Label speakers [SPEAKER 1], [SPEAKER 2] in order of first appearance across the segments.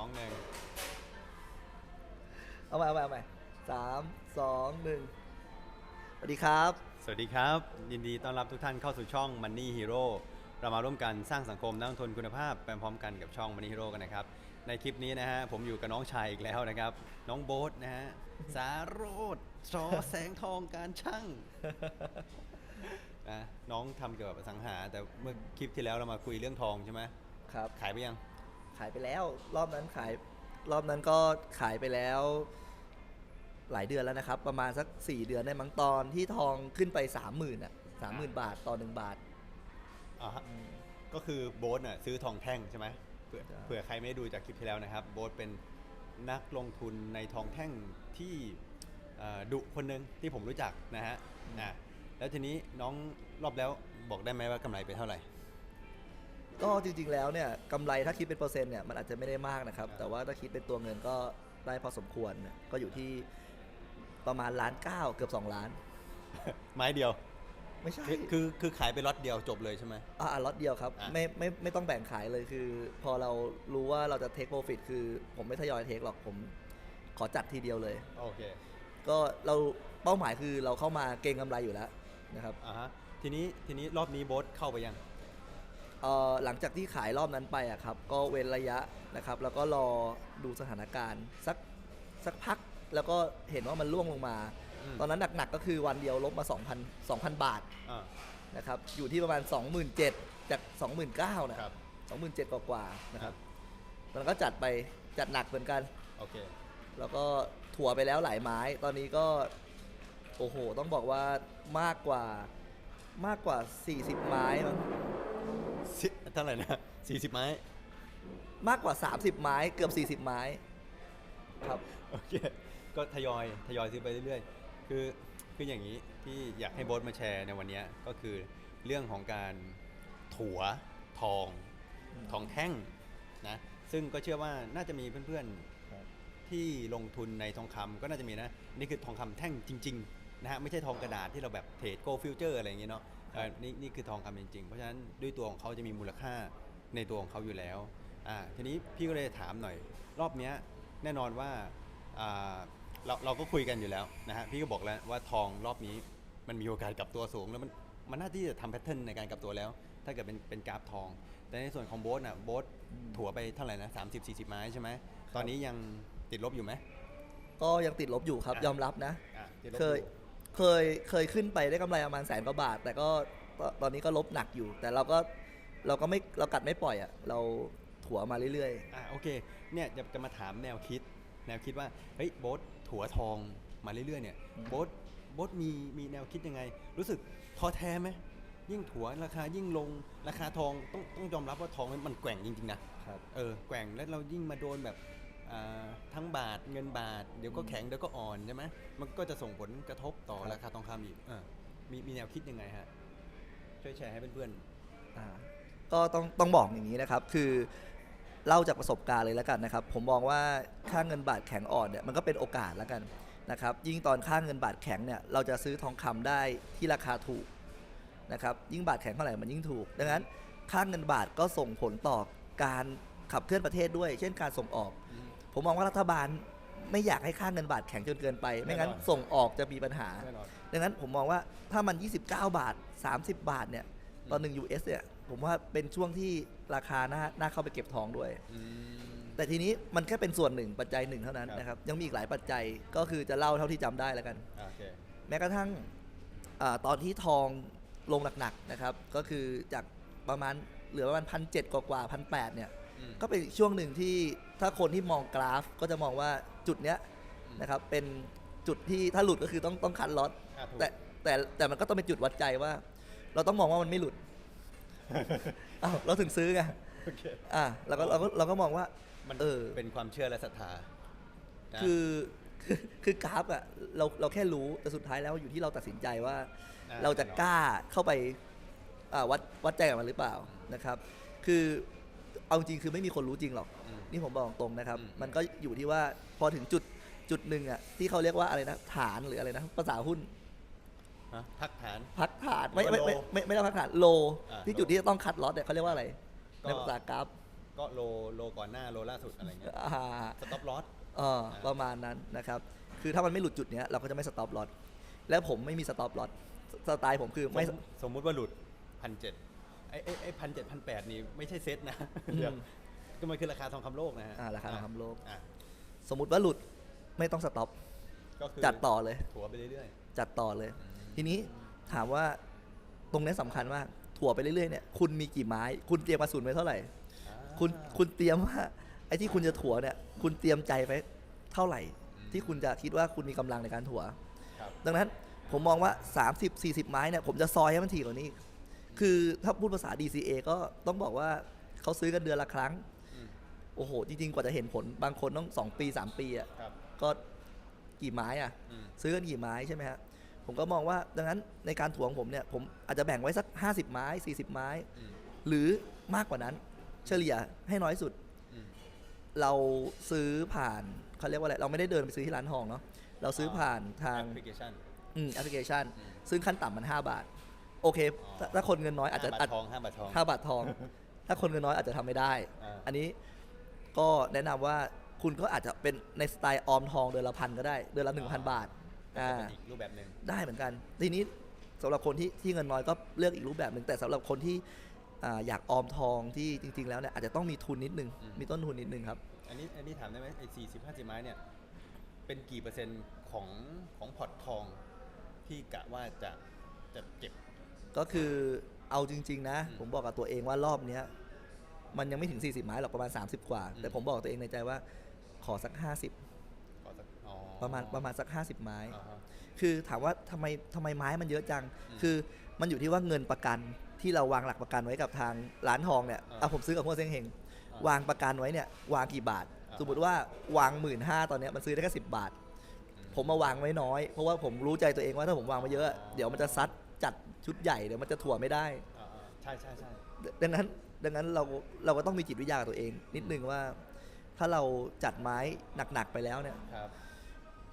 [SPEAKER 1] องหนึ่ง
[SPEAKER 2] เอาใหม่เอาใหม่เอาใหม่สามสองหนึ่งสวัสดีครับ
[SPEAKER 1] สวัสดีครับ ยินดีต้อนรับทุกท่านเข้าสู่ช่อง Money Hero เรามาร่วมกันสร้างสังคมนักลงทุนคุณภาพไปพร้อมกันกับช่อง Money Hero กันนะครับ ในคลิปนี้นะฮะผมอยู่กับน้องชายอีกแล้วนะครับ น้องโบ๊ทนะฮะสาโรดชอแสงทองการช่างนะน้องทำเกี่ยวกับอสังหา แต่เมื่อคลิปที่แล้วเรามาคุยเรื่องทองใช่ไหม
[SPEAKER 2] ครับ
[SPEAKER 1] ขายไปยัง
[SPEAKER 2] ขายไปแล้ว รอบนั้นขายรอบนั้นก็ขายไปแล้ว หลายเดือนแล้วนะครับ ประมาณสัก 4 เดือนได้มั้งตอนที่ทองขึ้นไป 30,000อะ30,000บาทต่อ1บาท
[SPEAKER 1] อ่าฮะก็คือโบ๊ทน่ะซื้อทองแท่งใช่ไหมเผื่อ
[SPEAKER 2] ใช่
[SPEAKER 1] เผื่อใครไม่ได้ดูจากคลิปที่แล้วนะครับ โบ๊ทเป็นนักลงทุนในทองแท่งที่เอ่อดุคนหนึ่งที่ผมรู้จักนะฮะอะแล้วทีนี้น้องรอบแล้วบอกได้ไหมว่ากำไรไปเท่าไหร่
[SPEAKER 2] ก็จริงๆแล้วเนี่ยกำไรถ้าคิดเป็นเปอร์เซ็นต์เนี่ยมันอาจจะไม่ได้มากนะครับ
[SPEAKER 1] ครับ
[SPEAKER 2] แต่ว่าถ้าคิดเป็นตัวเงินก็ได้พอสมควรนะก็อยู่ที่ประมาณล้านเก้าเกือบ 2 ล้าน
[SPEAKER 1] ไม้เดียว
[SPEAKER 2] ไม่ใช่
[SPEAKER 1] คือคือคือขายไปล็อตเดียวจบเลยใช่ไหม
[SPEAKER 2] อ่าล็อตเดียวครับ
[SPEAKER 1] อะ
[SPEAKER 2] ไม่ไม่ไม่ต้องแบ่งขายเลยคือ พอเรารู้ว่าเราจะเทคโปรฟิตคือผมไม่ทยอยเทคหรอกผมขอจัดทีเดียวเลย
[SPEAKER 1] โอเค
[SPEAKER 2] ก็เราเป้าหมายคือเราเข้ามาเก็งกำไรอยู่แล้วนะครับ
[SPEAKER 1] อ่าฮะทีนี้ทีนี้รอบนี้โบ๊ทเข้าไปยัง
[SPEAKER 2] เอ่อ หลังจากที่ขายรอบนั้นไปอะครับก็เว้นระยะนะครับ แล้วก็รอดูสถานการณ์สักสักพักแล้วก็เห็นว่ามันร่วงลงมา
[SPEAKER 1] อืม
[SPEAKER 2] ตอนนั้นหนักๆก็คือวันเดียวลบมา 2,000 2,000 บาท
[SPEAKER 1] อ่า
[SPEAKER 2] นะครับอยู่ที่ประมาณ 27,000 จาก 29,000นะครับ27,000 กว่าๆนะครับมันก็จัดไปจัดหนักเหมือนกัน
[SPEAKER 1] โอเค
[SPEAKER 2] แล้วก็ถั่วไปแล้วหลายไม้ ตอนนี้ก็โอ้โหต้องบอกว่ามากกว่ามากกว่า 40 ไม้มั้ง
[SPEAKER 1] สิเท่าไหร่นะสี่สิบไม้
[SPEAKER 2] มากกว่า 30 ไม้เกือบ 40 ไม้ครับ
[SPEAKER 1] โอเคก็ทยอยทยอยซื้อไปเรื่อยๆ คือคืออย่างนี้ที่อยากให้โบ๊ทมาแชร์ในวันเนี้ยก็คือเรื่องของการถัวทอง
[SPEAKER 2] อืม
[SPEAKER 1] ทองแท่งนะซึ่งก็เชื่อว่าน่าจะมีเพื่อน
[SPEAKER 2] ครับ
[SPEAKER 1] ๆที่ลงทุนในทองคำก็น่าจะมีนะ นี่คือทองคำแท่งจริงๆนะฮะไม่ใช่ทองกระดาษที่เราแบบเทรดโกลฟิวเจอร์อะไรอย่างเงี้ยเนาะ เอ่อนี่นี่คือทองคำจริงๆ เพราะฉะนั้นด้วยตัวของเขาจะมีมูลค่าในตัวของเขาอยู่แล้วอ่าทีนี้พี่ก็เลยถามหน่อย รอบเนี้ยแน่นอนว่าอ่าเราเราก็คุยกันอยู่แล้วนะฮะพี่ก็บอกแล้วว่าทองรอบนี้มันมีโอกาสกลับตัวสูงแล้วมันมันน่าที่จะทำแพทเทิร์นในการกลับตัวแล้ว ถ้าเกิดเป็นเป็นกราฟทอง แต่ในส่วนของโบ๊ทน่ะโบ๊ทถัวไปเท่าไหร่นะ30 40ไม้ใช่ไหมตอนนี้ยังติดลบอยู่ไหม
[SPEAKER 2] ก็ยังติดลบอยู่ครับ
[SPEAKER 1] อะ
[SPEAKER 2] ยอมรับนะ
[SPEAKER 1] อะติดลบ
[SPEAKER 2] เคย
[SPEAKER 1] อยู่
[SPEAKER 2] เคยเคยขึ้นไปได้กำไรประมาณแสนกว่าบาท แต่ก็ตตอนนี้ก็ลบหนักอยู่ แต่เราก็เราก็ไม่เรากัดไม่ปล่อยอะเราถัวมาเรื่อย
[SPEAKER 1] อะโอเคเนี่ยจะจะมาถามแนวคิด แนวคิดว่าเฮ้ยโบ๊ทถัวทองมาเรื่อยๆเนี่ยโบ๊ทโบ๊ทมีมีแนวคิดยังไง รู้สึกท้อแท้ไหมยิ่งถัวราคายิ่งลงราคาทองต้องต้องยอมรับว่าทองมันมันแกว่งจริงๆนะ
[SPEAKER 2] ๆครับ
[SPEAKER 1] เออแกว่งแล้วเรายิ่งมาโดนแบบอ่า ทั้งบาทเงินบาท เดี๋ยวก็แข็งเดี๋ยวก็อ่อนใช่ไหมมันก็จะส่งผลกระทบต่อ
[SPEAKER 2] ครับ
[SPEAKER 1] ราคาทองคำอีกเออมีมีแนวคิดยังไงฮะช่วยแชร์ให้เพื่อน
[SPEAKER 2] อ่าก็ต้องต้องบอกอย่างนี้นะครับคือเล่าจากประสบการณ์เลยแล้วกันนะครับ ผมมองว่าค่าเงินบาทแข็งอ่อนเนี่ยมันก็เป็นโอกาสแล้วกันนะครับ ยิ่งตอนค่าเงินบาทแข็งเนี่ยเราจะซื้อทองคำได้ที่ราคาถูกนะครับ ยิ่งบาทแข็งเท่าไหร่มันยิ่งถูก ดังนั้นค่าเงินบาทก็ส่งผลต่อการขับเคลื่อนประเทศด้วย เช่นการส่งออก
[SPEAKER 1] ๆอืม
[SPEAKER 2] ผมมองว่ารัฐบาลไม่อยากให้ค่าเงินบาทแข็งจนเกินไป ไม่งั้น
[SPEAKER 1] แน่นอน
[SPEAKER 2] ส่งออกจะมีปัญหา
[SPEAKER 1] แน่นอน
[SPEAKER 2] ดังนั้นผมมองว่าถ้ามัน 29 บาท 30 บาทเนี่ยตอนหนึ่ง US เนี่ยผมว่าเป็นช่วงที่ราคาน่าน่าเข้าไปเก็บทองด้วย
[SPEAKER 1] อืม
[SPEAKER 2] แต่ทีนี้มันแค่เป็นส่วนหนึ่งปัจจัยหนึ่งเท่านั้น
[SPEAKER 1] ครับ
[SPEAKER 2] นะครับยังมีอีกหลายปัจจัยก็คือจะเล่าเท่าที่จำได้แล้วกัน
[SPEAKER 1] โอเค
[SPEAKER 2] แม้กระทั่งอาตอนที่ทองลงหนักๆนะครับ ก็คือจากประมาณเหลือประมาณพันเจ็ดกว่าพันแปดเนี่ย
[SPEAKER 1] อืม
[SPEAKER 2] ก็เป็นอีกช่วงหนึ่งที่ถ้าคนที่มองกราฟก็จะมองว่าจุดเนี้ย
[SPEAKER 1] อืม
[SPEAKER 2] นะครับเป็นจุดที่ถ้าหลุดก็คือต้องต้องคัดล็อต
[SPEAKER 1] อะถูก
[SPEAKER 2] แต่แต่แต่มันก็ต้องเป็นจุดวัดใจว่า เราต้องมองว่ามันไม่หลุดอ้าวเราถึงซื้อไง
[SPEAKER 1] โอเค
[SPEAKER 2] อะเราก็เราก็เราก็มองว่า
[SPEAKER 1] มัน
[SPEAKER 2] เออ
[SPEAKER 1] เป็นความเชื่อและศรัทธานะ
[SPEAKER 2] คือคือคือกราฟอะเราเราแค่รู้แต่สุดท้ายแล้วอยู่ที่เราตัดสินใจว่า
[SPEAKER 1] อ่า
[SPEAKER 2] เราจะกล้าเข้าไปอ่าวัดวัดใจกับมันหรือเปล่านะครับ คือ เอาจริงคือไม่มีคนรู้จริงหรอก
[SPEAKER 1] อืม
[SPEAKER 2] นี่ผมบอกตรงนะครับ
[SPEAKER 1] อืม
[SPEAKER 2] มันก็อยู่ที่ว่าพอถึงจุดจุดหนึ่งอะที่เขาเรียกว่าอะไรนะฐานหรืออะไรนะภาษาหุ้น
[SPEAKER 1] ฮะพักฐาน
[SPEAKER 2] พักฐานไม่
[SPEAKER 1] หรือ
[SPEAKER 2] ไม่
[SPEAKER 1] ว่า
[SPEAKER 2] ไม่ไม่ไม่ได้พักฐานโล
[SPEAKER 1] อ่า
[SPEAKER 2] ที่
[SPEAKER 1] โล
[SPEAKER 2] จุดที่จะต้องคัดล็อตเนี่ยเขาเรียกว่าอะไร
[SPEAKER 1] ก็
[SPEAKER 2] ในภาษากราฟ
[SPEAKER 1] กก็โลโลก่อนหน้าโลล่าสุดอะไรเงี้ย
[SPEAKER 2] อ่า
[SPEAKER 1] สต็อปลอส
[SPEAKER 2] เออประมาณนั้นนะครับ คือถ้ามันไม่หลุดจุดเนี้ยเราก็จะไม่สต็อปลอตแล้วผมไม่มีสต็อปลอตสไตล์ผมคือไม่
[SPEAKER 1] สมสมมุติว่าหลุดพันเจ็ด ไอ้ไอ้ไอ้พันเจ็ดพันแปดนี่ไม่ใช่เซ็ตนะ
[SPEAKER 2] อืม
[SPEAKER 1] เดี๋ยวก็มันคือราคาทองคำโลกนะฮะ
[SPEAKER 2] อ่าราคาทองคำโลก
[SPEAKER 1] อะ
[SPEAKER 2] สมมุติว่าหลุดไม่ต้องสต็อป
[SPEAKER 1] ก็คือ
[SPEAKER 2] จัดต่อเลย
[SPEAKER 1] ถัวไปเรื่อย
[SPEAKER 2] จัดต่อเลย
[SPEAKER 1] อืม
[SPEAKER 2] ทีนี้ถามว่าตรงนี้สำคัญมากถั่วไปเรื่อยๆเนี่ยคุณมีกี่ไม้ คุณเตรียมกระสุนไว้เท่าไหร่
[SPEAKER 1] ๆอ่า
[SPEAKER 2] คุณคุณเตรียมว่าไอ้ที่คุณจะถั่วเนี่ย คุณเตรียมใจไว้เท่าไหร่
[SPEAKER 1] อืม
[SPEAKER 2] ที่คุณจะคิดว่าคุณมีกำลังในการถั่ว
[SPEAKER 1] ครับ
[SPEAKER 2] ดังนั้นผมมองว่า 30 40 ไม้เนี่ยผมจะซอยให้มันถี่กว่านี้ คือถ้าพูดภาษา DCA ก็ต้องบอกว่าเขาซื้อกันเดือนละครั้ง
[SPEAKER 1] อืม
[SPEAKER 2] โอ้โห จริง ๆ กว่าจะเห็นผลบางคนต้อง2ปี3ปีอะ
[SPEAKER 1] ครับ
[SPEAKER 2] ก็กี่ไม้อะ
[SPEAKER 1] อืม
[SPEAKER 2] ซื้อกันกี่ไม้ใช่ไหมฮะผมก็มองว่าดังนั้นในการถ่วงผมเนี่ย ผมอาจจะแบ่งไว้สัก 50 ไม้ 40 ไม้
[SPEAKER 1] อืม
[SPEAKER 2] หรือมากกว่านั้น เฉลี่ยให้น้อยสุด
[SPEAKER 1] อืม
[SPEAKER 2] เราซื้อผ่านเขาเรียกว่าอะไร เราไม่ได้เดินไปซื้อที่ร้านทองเนาะเราซื้อผ่านทาง
[SPEAKER 1] แอปพลิเคชัน
[SPEAKER 2] อืมแอปพลิเคชัน
[SPEAKER 1] อืม
[SPEAKER 2] ซึ่งขั้นต่ำมัน 5 บาท โอเค
[SPEAKER 1] อ๋อ
[SPEAKER 2] ถ้าถ้าคนเงินน้อยอาจจะ
[SPEAKER 1] ห้า
[SPEAKER 2] อา
[SPEAKER 1] บา
[SPEAKER 2] จ
[SPEAKER 1] ททองห้าบาททอง
[SPEAKER 2] ห้าบาททอง ถ้าคนเงินน้อยอาจจะทำไม่ได้
[SPEAKER 1] อ่า
[SPEAKER 2] อันนี้ก็แนะนำว่าคุณก็อาจจะเป็นในสไตล์ออมทองเดือนละพันก็ได้ เดือนละ1,000บาท
[SPEAKER 1] ก็
[SPEAKER 2] อ่า
[SPEAKER 1] เป็นอีกรูปแบบหนึ่ง
[SPEAKER 2] ได้เหมือนกัน ทีนี้สำหรับคนที่ที่เงินน้อยก็เลือกอีกรูปแบบหนึ่งแต่สำหรับคนที่อ่าอยากออมทองที่จริง ๆ แล้วเนี่ยอาจจะต้องมีทุนนิดนึงมีต้นทุนนิดนึงครับ
[SPEAKER 1] อันนี้อันนี้ถามได้ไหมไอ้สี่สิบห้าสิบไม้เนี่ย เป็นกี่เปอร์เซ็นต์ของของพอร์ตทองที่กะว่าจะจะเก็บ
[SPEAKER 2] ก็คือเอาจริง ๆ นะ
[SPEAKER 1] อืม
[SPEAKER 2] ผมบอกกับตัวเองว่ารอบเนี้ยมันยังไม่ถึง 40 ไม้หรอกประมาณ 30 กว่า
[SPEAKER 1] อืม
[SPEAKER 2] แต่ผมบอกกับตัวเองในใจว่าขอสัก 50
[SPEAKER 1] ก่อนสักอ๋อ
[SPEAKER 2] ประมาณประมาณสัก 50 ไม้
[SPEAKER 1] อ่าฮะ
[SPEAKER 2] คือถามว่าทำไมทำไมไม้มันเยอะจัง
[SPEAKER 1] อืม
[SPEAKER 2] คือมันอยู่ที่ว่าเงินประกันที่เราวางหลักประกันไว้กับทางร้านทองเนี่ย
[SPEAKER 1] อ่า
[SPEAKER 2] เอาผมซื้อกับพวกเซ้งเฮง
[SPEAKER 1] อ่าวา
[SPEAKER 2] งประกันไว้เนี่ยวางกี่บาท
[SPEAKER 1] อ่า
[SPEAKER 2] สมมติว่าวางหมื่นห้าตอนเนี้ยมันซื้อได้แค่สิบาท ผมมาวางไว้น้อย เพราะว่าผมรู้ใจตัวเองว่าถ้าผมวางมาเยอะ เดี๋ยวมันจะซัด จัดชุดใหญ่เดี๋ยวมันจะถั่วไม่ได้
[SPEAKER 1] อ่าอ่าใช่ใช่ใช่
[SPEAKER 2] ดังนั้นดังนั้นเราเราก็ต้องมีจิตวิทยากับตัวเอง นิดนึงว่า ถ้าเราจัดไม้หนักๆไปแล้วเนี่ย
[SPEAKER 1] ครับ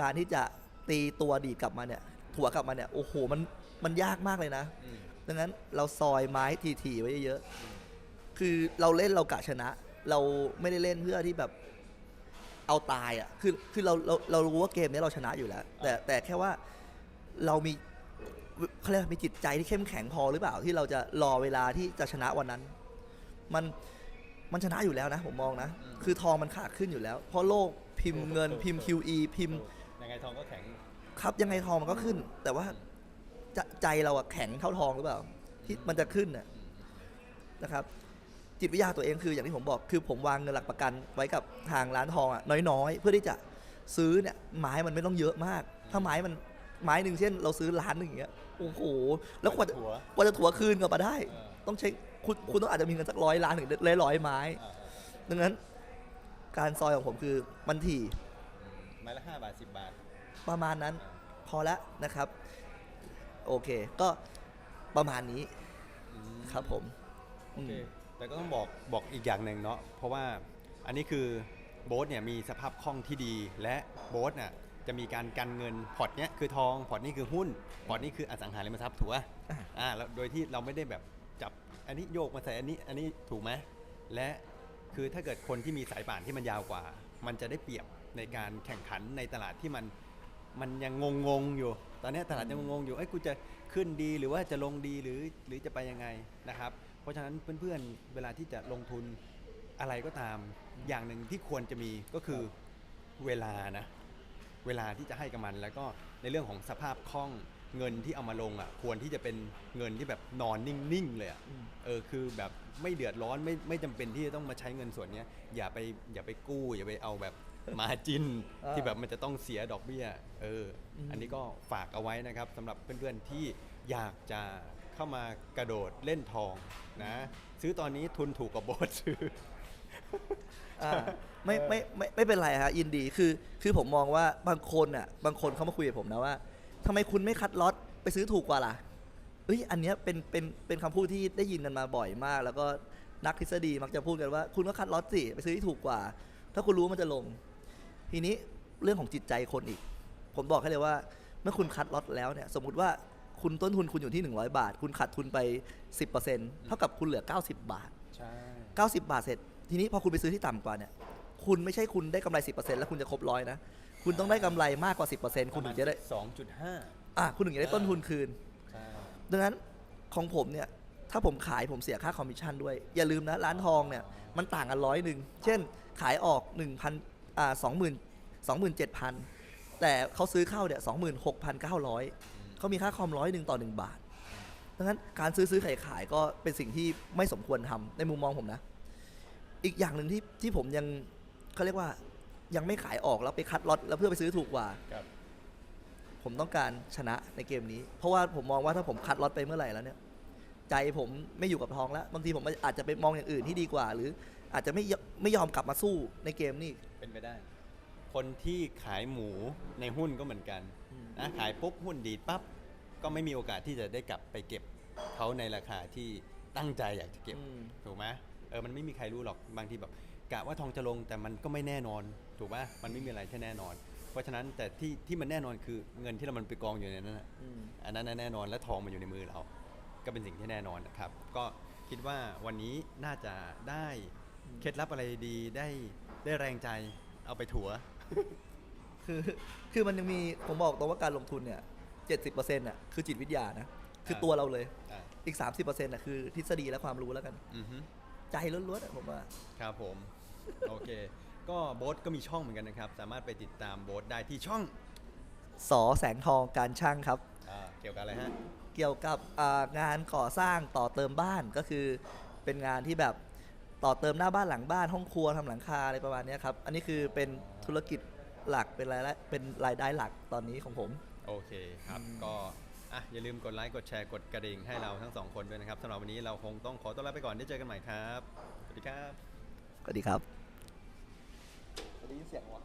[SPEAKER 2] การที่จะตีตัวดีดกลับมาเนี่ย ถั่วกลับมาเนี่ยโอ้โหมันมันยากมากเลยนะ
[SPEAKER 1] อืม
[SPEAKER 2] ดังนั้นเราซอยไม้ทีๆไว้เยอะๆคือเราเล่นเรากะชนะ เราไม่ได้เล่นเพื่อที่แบบเอาตายอะ คือ คือเรา เรา เรารู้ว่าเกมนี้เราชนะอยู่แล้ว แต่ แต่แค่ว่าเรามี เขาเรียกว่ามีจิตใจที่เข้มแข็งพอหรือเปล่าที่เราจะรอเวลาที่จะชนะวันนั้น มันมันชนะอยู่แล้วนะ ผมมองนะ คือทองมันขาขึ้นอยู่แล้ว เพราะโลกพิมพ์เงินพิมพ์ QE พิมพ์
[SPEAKER 1] ยังไงทองก็แข็ง
[SPEAKER 2] ครับยังไงทองมันก็ขึ้น แต่ว่าจะใจเราอะแข็งเท่าทองหรือเปล่า ที่มันจะขึ้นน่ะนะครับ จิตวิทยาตัวเองคืออย่างที่ผมบอกคือผมวางเงินหลักประกันไว้กับทางร้านทองอะน้อยๆ เพื่อที่จะซื้อเนี่ยไม้มันไม่ต้องเยอะมาก ถ้าไม้มัน ไม้หนึ่งเช่น เราซื้อล้านหนึ่งอย่างเงี้ยโอ้โหแล้วกว่าจะ
[SPEAKER 1] ถั่ว
[SPEAKER 2] กว่าจะถัวคืนกลับมาได้
[SPEAKER 1] เออ
[SPEAKER 2] ต้องใช้คุณคุณต้องอาจจะมีเงินสักร้อยล้านถึงร้อยร้อยไม้
[SPEAKER 1] อ่าอ่า
[SPEAKER 2] ดังนั้นการซอยของผมคือมันถี่
[SPEAKER 1] อืมไม้ละห้าบาทสิบบาท
[SPEAKER 2] ประมาณนั้น
[SPEAKER 1] อ่า
[SPEAKER 2] พอแล้วนะครับ โอเค ก็ประมาณนี้
[SPEAKER 1] อืม
[SPEAKER 2] ครับผม
[SPEAKER 1] โอเค
[SPEAKER 2] อืม
[SPEAKER 1] แต่ก็ต้องบอกบอกอีกอย่างหนึ่งเนาะเพราะว่าอันนี้คือโบ๊ทเนี่ยมีสภาพคล่องที่ดีและโบ๊ทน่ะ จะมีการกันเงินพอร์ตเนี้ยคือทองพอร์ตนี้คือหุ้นพอร์ตนี้คืออสังหาริมทรัพย์ถูกป่ะ
[SPEAKER 2] อ่า
[SPEAKER 1] อ่าแล้วโดยที่เราไม่ได้แบบจับอันนี้โยกมาใส่อันนี้อันนี้ถูกไหมและคือถ้าเกิดคนที่มีสายป่านที่มันยาวกว่า มันจะได้เปรียบในการแข่งขันในตลาดที่มันมันยังงงงๆอยู่ ตอนเนี้ยตลาดยังงงๆอยู่ เอ้ยกูจะขึ้นดีหรือว่าจะลงดีหรือหรือจะไปยังไงนะครับ เพราะฉะนั้นเพื่อนๆ เวลาที่จะลงทุนอะไรก็ตาม อย่างหนึ่งที่ควรจะมีก็คือเวลานะ เวลาที่จะให้กับมัน แล้วก็ในเรื่องของสภาพคล่องเงินที่เอามาลงอะควรที่จะเป็นเงินที่แบบนอนนิ่งๆเลยอะ
[SPEAKER 2] อืม
[SPEAKER 1] เออคือแบบไม่เดือดร้อนไม่ไม่จำเป็นที่จะต้องมาใช้เงินส่วนเนี้ยอย่าไปอย่าไปกู้ อย่าไปเอาแบบมาจิน
[SPEAKER 2] อ่า
[SPEAKER 1] ที่แบบมันจะต้องเสียดอกเบี้ยเอออ
[SPEAKER 2] ม
[SPEAKER 1] อันนี้ก็ฝากเอาไว้นะครับสำหรับเพื่อนๆที่อยากจะเข้ามากระโดดเล่นทองนะซื้อตอนนี้ทุนถูกกว่าโบสซื้อ
[SPEAKER 2] อ่าไม่ไม่ไม่ไม่เป็นไรฮะยินดีคือคือผมมองว่าบางคนอะบางคนเขามาคุยกับผมนะว่าทำไมคุณไม่คัดล็อตไปซื้อถูกกว่าล่ะเอ้ยอันเนี้ยเป็นเป็นเป็นคำพูดที่ได้ยินกันมาบ่อยมาก แล้วก็นักทฤษฎีมักจะพูดกันว่า คุณก็คัดล็อตสิไปซื้อที่ถูกกว่า ถ้าคุณรู้ว่ามันจะลง ทีนี้เรื่องของจิตใจคนอีก ผมบอกให้เลยว่า เมื่อคุณคัดล็อตแล้วเนี่ย สมมุติว่าคุณต้นทุนคุณอยู่ที่ 100 บาท คุณขาดทุนไป 10%เท่ากับคุณเหลือ 90 บาท
[SPEAKER 1] ใช่
[SPEAKER 2] 90 บาทเสร็จ ทีนี้พอคุณไปซื้อที่ต่ำกว่าเนี่ย คุณไม่ใช่คุณได้กำไร 10%แล้วคุณจะครบร้อยนะ คุณต้องได้กำไรมากกว่า 10%คุณถึงจะได้
[SPEAKER 1] สองจุดห้า
[SPEAKER 2] อะคุณถึงจะได้ต้นทุนคืน
[SPEAKER 1] ใช่
[SPEAKER 2] ดังนั้นของผมเนี่ย ถ้าผมขายผมเสียค่าคอมมิชชั่นด้วย อย่าลืมนะ ร้านทองเนี่ย มันต่างกันร้อยหนึ่ง เช่น ขายออก 1,000อ่า20,000 27,000 แต่เขาซื้อเข้าเนี่ย26,900เขามีค่าคอมร้อยหนึ่งต่อ 1 บาทดังนั้นการซื้อซื้อขายขายก็เป็นสิ่งที่ไม่สมควรทำในมุมมองผมนะ อีกอย่างหนึ่งที่ที่ผมยังเขาเรียกว่ายังไม่ขายออกแล้วไปคัดล็อตแล้วเพื่อไปซื้อถูกกว่า
[SPEAKER 1] ครับ
[SPEAKER 2] ผมต้องการชนะในเกมนี้ เพราะว่าผมมองว่าถ้าผมคัดล็อตไปเมื่อไหร่แล้วเนี่ย ใจผมไม่อยู่กับทองแล้วบางทีผมอาจจะไปมองอย่างอื่นที่ดีกว่า หรืออาจจะไม่ยไม่ยอมกลับมาสู้ในเกมนี่
[SPEAKER 1] เป็นไปได้ คนที่ขายหมูในหุ้นก็เหมือนกัน
[SPEAKER 2] อืม
[SPEAKER 1] นะขายปุ๊บหุ้นดีดปั๊บก็ไม่มีโอกาสที่จะได้กลับไปเก็บเขาในราคาที่ตั้งใจอยากจะเก็บ
[SPEAKER 2] อืม
[SPEAKER 1] ถูกไหม เออมันไม่มีใครรู้หรอกบางทีแบบกะว่าทองจะลงแต่มันก็ไม่แน่นอน ถูกไหมมันไม่มีอะไรที่แน่นอน เพราะฉะนั้นแต่ที่ที่มันแน่นอนคือเงินที่เรามันไปกองอยู่ในนั้นนะ
[SPEAKER 2] อืม
[SPEAKER 1] อันนั้นน่ะแน่นอนและทองมันอยู่ในมือเรา ก็เป็นสิ่งที่แน่นอนนะครับ ก็คิดว่าวันนี้น่าจะได้เคล็ดลับอะไรดีได้ได้แรงใจเอาไปถัว
[SPEAKER 2] คือคือมันยังมีผมบอกตรงว่าการลงทุนเนี่ยเจ็ดสิบเปอร์เซ็นต์อะคือจิตวิทยานะคือ
[SPEAKER 1] อ่า
[SPEAKER 2] ตัวเราเลย
[SPEAKER 1] อะ
[SPEAKER 2] อีกสามสิบเปอร์เซ็นต์อะคือทฤษฎีและความรู้แล้วกัน
[SPEAKER 1] อือฮึ
[SPEAKER 2] ใจล้วนๆอะผมว่า
[SPEAKER 1] ครับผม โอเค ก็โบ๊ทก็มีช่องเหมือนกันนะครับ สามารถไปติดตามโบ๊ทได้ที่ช่อง
[SPEAKER 2] สอแสงทองการช่างครับ
[SPEAKER 1] อาเกี่ยวกับอะไรฮะ
[SPEAKER 2] เกี่ยวกับอ่างานก่อสร้างต่อเติมบ้านก็คือเป็นงานที่แบบต่อเติมหน้าบ้านหลังบ้านห้องครัวทำหลังคาอะไรประมาณเนี้ยครับ อันนี้คือเป็นธุรกิจหลักเป็นรายได้เป็นรายได้หลักตอนนี้ของผม
[SPEAKER 1] โอเคครับ ก็ อะอย่าลืมกดไลค์กดแชร์กดกระดิ่งให้เราทั้งสองคนด้วยนะครับสำหรับวันนี้เราคงต้องขอตัวลาไปก่อนได้เจอกันใหม่ครับ สวัสดีครับ
[SPEAKER 2] สวัสดีครับได้ยินเสียงวะ